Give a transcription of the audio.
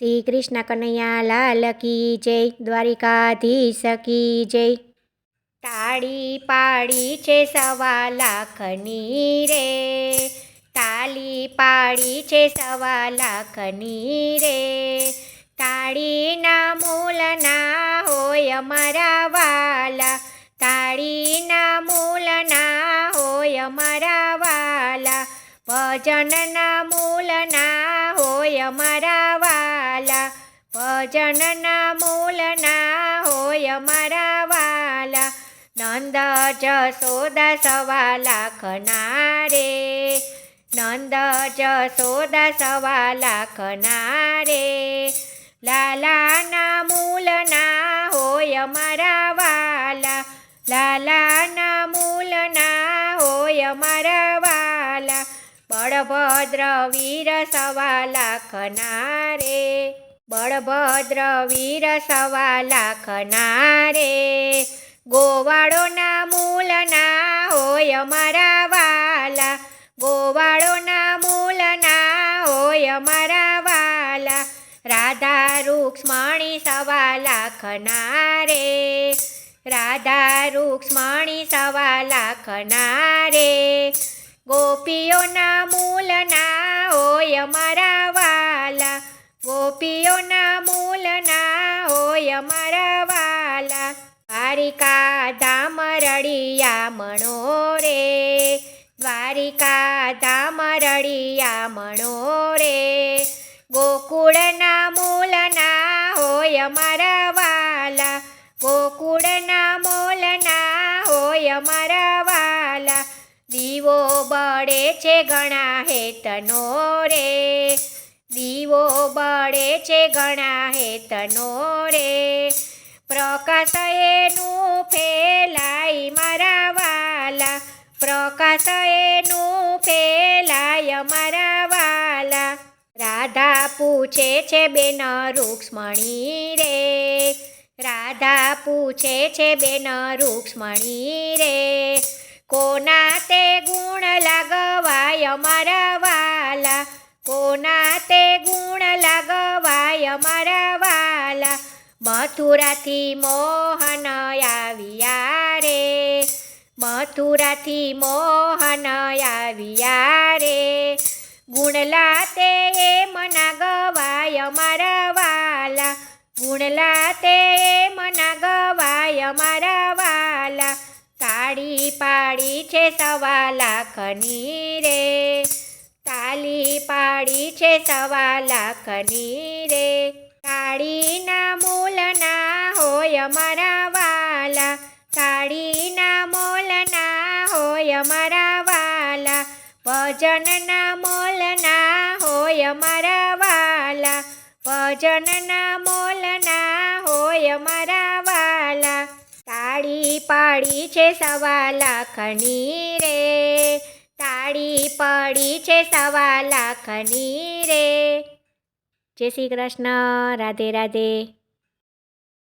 શ્રી કૃષ્ણ કનૈયા લાલ કી જય, દ્વારિકાધીશ કી જય. તાળી પાડી છે સવા લાખની રે. તાળી પાડી છે સવા લાખની રે. તાળીના મૂલના હોય અમારા વાલા. તાળીના ભજનના મૂલના હોય મારા વાલા. ભજનના મૂલના હોય મારા વાલા. નંદ જશોદા સવા લાખના રે. નંદ જશોદા સવા લાખના રે. લાલાના મૂલના હોય મારા વાલા. લાલાના મૂલના હોય અમારા વાલા બળભદ્ર વીર સવા લાખના રે બળભદ્ર વીર સવા લાખના રે ગોવાળોના મૂલના હોય અમારા વાલા ગોવાળોના મૂલના હોય અમારા વાલા રાધા રૂક્ષ્મણી સવા લાખના રે રાધા રૂક્ષ્મણી સવા લાખના રે ગોપીઓના મૂલના હોય મારા વાલા. ગોપીઓના મૂલના હોય મારા વાલા. દ્વારિકા ધામ રળિયા મણો રે. દ્વારિકા ધામ રળિયા મણો રે. ગોકુળના મૂલના હોય મારા વાલા. ગોકુળના મૂલના દીવો બળે છે ઘણા હેતનો રે. દીવો બળે છે ઘણા હેતનો રે. પ્રકાશ એનું ફેલાય મારા વાલા. પ્રકાશ એનું ફેલાય મારા વાલા. રાધા પૂછે છે બેન રૂક્ષ્મણી રે. રાધા પૂછે છે બેન રૂક્ષ્મણી રે. કોના તે ગુણ લગવાય મારા વાલા? કોના તે ગુણ લગવાય મારા વાલા? મથુરાથી મોહન આવ્યા રે, મથુરાથી મોહન આવ્યા રે. ગુણલા તે મના ગવાય મારા વાલા, ગુણલા તે મના ગવાય મારા પાડી છે સવા લાખની રે. તાલી પાડી છે સવા લાખની રે. તાળીના મૂલના હોય મારા વાલા. તાળીના મૂલના હોય મારા વાલા. ભજનના મોલના હોય મારા વાલા. ભજનના મોલના હોય વાલા તાળી પાડી છે સવા લાખની રે તાળી પડી છે સવા લાખની રે જય શ્રી કૃષ્ણ, રાધે રાધે.